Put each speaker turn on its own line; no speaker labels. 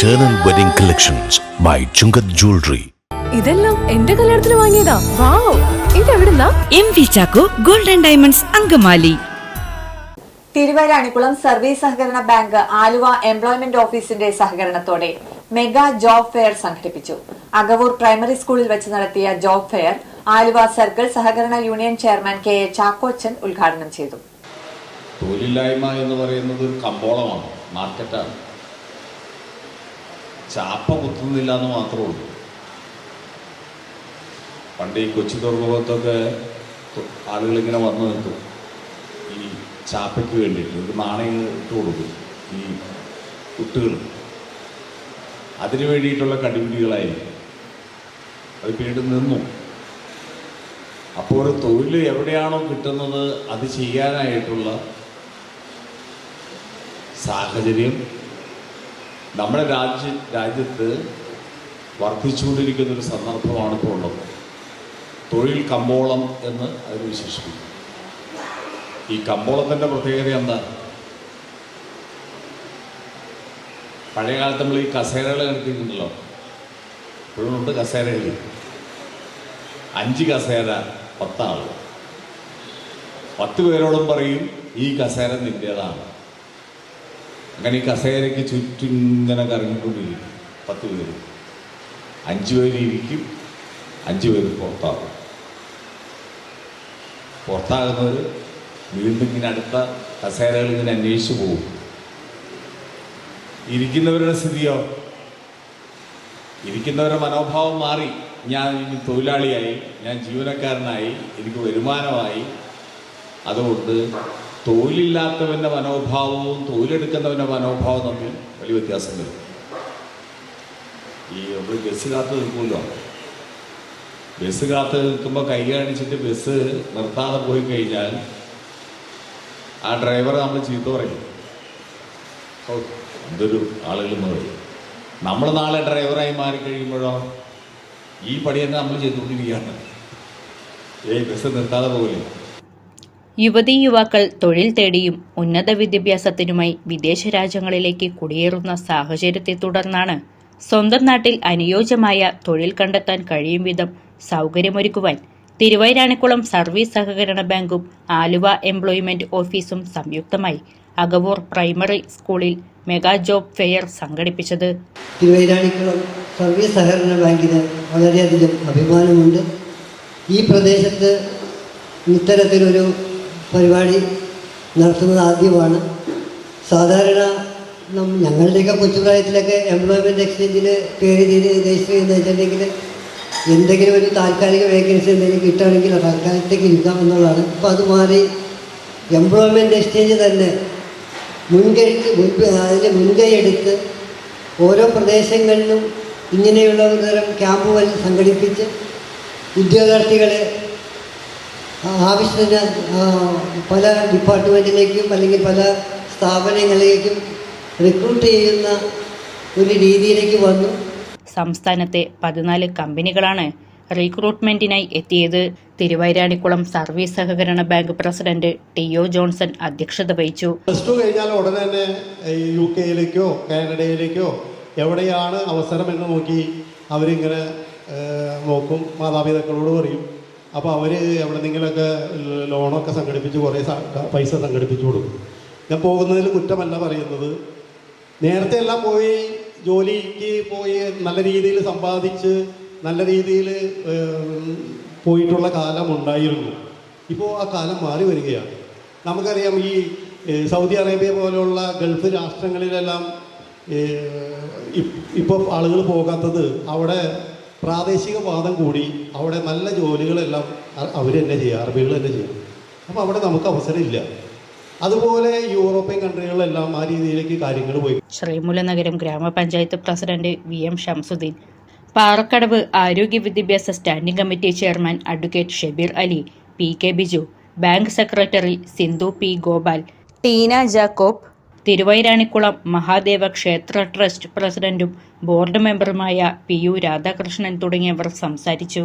Eternal Wedding Collections by Chungat Jewelry.
ഇതെല്ലാം എന്റെ കല്യാണത്തിന് വാങ്ങിയതാ. Wow ഇതെവിടുന്നാ?
M V Chacko golden diamonds Angamaly.
Thiruvairanikkulam service സഹകരണ ബാങ്ക് ആലുവ എംപ്ലോയ്മെന്റ് ഓഫീസിന്റെ സഹകരണത്തോടെ മെഗാ ജോബ് ഫെയർ സംഘടിപ്പിച്ചു. അഗവൂർ പ്രൈമറി സ്കൂളിൽ വെച്ച് നടത്തിയ ജോബ് ഫെയർ ആലുവ സർക്കിൾ സഹകരണ union chairman K A Chackochan ഉദ്ഘാടനം ചെയ്തു.
തൊഴിലില്ലായ്മ എന്ന് പറയുന്നത് ഒരു കമ്പോളമാണ് മാർക്കറ്റാണ്. ചാപ്പ കുത്തുന്നില്ല എന്ന് മാത്രമേ ഉള്ളൂ. പണ്ട് ഈ കൊച്ചി തുറമുഖത്തൊക്കെ ആളുകളിങ്ങനെ വന്നു നിൽക്കും. ഈ ചാപ്പയ്ക്ക് വേണ്ടിയിട്ട് ഒരു നാണയം ഇട്ട് കൊടുക്കും ഈ കുട്ടുകൾ അതിനു വേണ്ടിയിട്ടുള്ള കടിപിടികളായിരിക്കും. അത് പിന്നീട് നിന്നു. അപ്പോൾ ഒരു തൊഴിൽ എവിടെയാണോ കിട്ടുന്നത് അത് ചെയ്യാനായിട്ടുള്ള സാഹചര്യം നമ്മുടെ രാജ്യ രാജ്യത്ത് വർദ്ധിച്ചുകൊണ്ടിരിക്കുന്ന ഒരു സന്ദർഭമാണ് ഇപ്പോൾ ഉള്ളത്. തൊഴിൽ കമ്പോളം എന്ന് അതിന് വിശേഷിപ്പിക്കും ഈ കമ്പോളത്തിന്റെ പ്രത്യേകത പഴയ കാലത്ത് നമ്മൾ ഈ കസേരകൾ കണ്ടിട്ടുണ്ടല്ലോ. ഇപ്പോഴും ഉണ്ട് കസേരകൾ. അഞ്ച് കസേര പത്താൾ പത്ത് പേരോടും പറയും ഈ കസേര നിന്റേതാണ് അങ്ങനെ ഈ കസേരയ്ക്ക് ചുറ്റും ഇങ്ങനെ കറങ്ങിക്കൊണ്ടിരിക്കും. പത്ത് പേര്. അഞ്ച് പേര് ഇരിക്കും. അഞ്ച് പേര് പുറത്താകും. പുറത്താകുന്നവർ വീണ്ടും ഇങ്ങനെ അടുത്ത കസേരകൾ ഇങ്ങനെ അന്വേഷിച്ചു പോകും. ഇരിക്കുന്നവരുടെ സ്ഥിതിയോ? ഇരിക്കുന്നവരുടെ മനോഭാവം മാറി. ഞാൻ ഇനി തൊഴിലാളിയായി. ഞാൻ ജീവനക്കാരനായി. എനിക്ക് വരുമാനമായി. അതുകൊണ്ട് തൊഴിലില്ലാത്തവന്റെ മനോഭാവവും തൊഴിലെടുക്കുന്നവന്റെ മനോഭാവവും തമ്മിൽ വലിയ വ്യത്യാസം വരും. ഈ നമ്മൾ ബസ് കാത്ത് നിൽക്കുമല്ലോ. ബസ് കാത്ത് നിൽക്കുമ്പോൾ കൈ കാണിച്ചിട്ട് ബസ് നിർത്താതെ പോയി കഴിഞ്ഞാൽ ആ ഡ്രൈവർ നമ്മൾ ചീത്ത പറയും. എന്തൊരു ആളുകളെന്ന് പറയും. നമ്മൾ നാളെ ഡ്രൈവറായി മാറിക്കഴിയുമ്പോഴോ ഈ പടി തന്നെ നമ്മൾ ചെയ്തുകൊണ്ടിരിക്കുകയാണ്. ഏയ് ബസ് നിർത്താതെ പോകില്ലേ?
യുവതീ യുവാക്കൾ തൊഴിൽ തേടിയും ഉന്നത വിദ്യാഭ്യാസത്തിനുമായി വിദേശ രാജ്യങ്ങളിലേക്ക് കുടിയേറുന്ന സാഹചര്യത്തെ തുടർന്നാണ് സ്വന്തം നാട്ടിൽ അനുയോജ്യമായ തൊഴിൽ കണ്ടെത്താൻ കഴിയും വിധം സൗകര്യമൊരുക്കുവാൻ തിരുവൈരാണിക്കുളം സർവീസ് സഹകരണ ബാങ്കും ആലുവ എംപ്ലോയ്മെന്റ് ഓഫീസും സംയുക്തമായി അഗവൂർ പ്രൈമറി സ്കൂളിൽ മെഗാ ജോബ് ഫെയർ സംഘടിപ്പിച്ചത്.
തിരുവൈരാണിക്കുളം സർവീസ് സഹകരണ ബാങ്കിന് വളരെയധികം അഭിമാനമുണ്ട്. ഈ പ്രദേശത്ത് ഇത്തരത്തിലൊരു പരിപാടി നടത്തുന്നത് ആദ്യമാണ്. സാധാരണ ഞങ്ങളുടെയൊക്കെ കൊച്ചുപ്രായത്തിലൊക്കെ എംപ്ലോയ്മെന്റ് എക്സ്ചേഞ്ചിൽ പേര് ചെയ്ത് രജിസ്റ്റർ ചെയ്യുന്ന വെച്ചിട്ടുണ്ടെങ്കിൽ എന്തെങ്കിലും ഒരു താൽക്കാലിക വേക്കൻസി എന്തെങ്കിലും കിട്ടുകയാണെങ്കിൽ തൽക്കാലത്തേക്ക് ഇരിക്കാം എന്നുള്ളതാണ്. ഇപ്പോൾ അത് മാറി എംപ്ലോയ്മെന്റ് എക്സ്ചേഞ്ച് തന്നെ മുൻകൈ മുൻപ് അതിന്റെ മുൻകൈ എടുത്ത് ഓരോ പ്രദേശങ്ങളിലും ഇങ്ങനെയുള്ള ഒരു തരം ക്യാമ്പുകൾ സംഘടിപ്പിച്ച് ഉദ്യോഗാർത്ഥികളെ ആവശ്യത്തിന് പല ഡിപ്പാർട്ട്മെന്റിലേക്കും അല്ലെങ്കിൽ പല സ്ഥാപനങ്ങളിലേക്കും റിക്രൂട്ട് ചെയ്യുന്ന ഒരു രീതിയിലേക്ക് വന്നു.
സംസ്ഥാനത്തെ പതിനാല് കമ്പനികളാണ് റിക്രൂട്ട്മെന്റിനായി എത്തിയത്. തിരുവൈരാണിക്കുളം സർവീസ് സഹകരണ bank president T O Johnson അധ്യക്ഷത വഹിച്ചു.
പ്ലസ് ടു കഴിഞ്ഞാൽ ഉടനെ തന്നെ യു കെയിലേക്കോ കാനഡയിലേക്കോ എവിടെയാണ് അവസരം എന്ന് നോക്കി അവരിങ്ങനെ നോക്കും. മാതാപിതാക്കളോട് പറയും. അപ്പോൾ അവർ നിങ്ങളൊക്കെ ലോണൊക്കെ സംഘടിപ്പിച്ച് കുറേ പൈസ സംഘടിപ്പിച്ചു കൊടുക്കും. ഞാൻ പോകുന്നതിൽ കുറ്റമല്ല പറയുന്നത്. നേരത്തെ എല്ലാം പോയി ജോലിക്ക് പോയി നല്ല രീതിയിൽ സമ്പാദിച്ച് നല്ല രീതിയിൽ പോയിട്ടുള്ള കാലം ഉണ്ടായിരുന്നു. ഇപ്പോൾ ആ കാലം മാറി വരികയാണ്. നമുക്കറിയാം ഈ സൗദി അറേബ്യ പോലെയുള്ള ഗൾഫ് രാഷ്ട്രങ്ങളിലെല്ലാം ഇപ്പോൾ ആളുകൾ പോകാത്തത് അവിടെ പ്രാദേശിക വാദം കൂടി അവിടെ നല്ല ജോലികളെല്ലാം അവർ തന്നെ ചെയ്യുക അറബികൾ തന്നെ ചെയ്യും. അപ്പോൾ അവിടെ നമുക്ക് അവസരമില്ല. അതുപോലെ യൂറോപ്യൻ കൺട്രികളിലെല്ലാം ആ രീതിയിലേക്ക് കാര്യങ്ങൾ പോയി.
Sreemoolanagaram grama panchayat president V M Shamsuddin Parakkadavu ആരോഗ്യ വിദ്യാഭ്യാസ standing committee chairman advocate Shabeer Ali P K Biju bank secretary Sindhu P Gopal Teena Jacob Thiruvairanikulam Mahadeva ക്ഷേത്ര ട്രസ്റ്റ് പ്രസിഡന്റും ബോർഡ് മെമ്പറുമായ പി യു രാധാകൃഷ്ണൻ തുടങ്ങിയവർ സംസാരിച്ചു.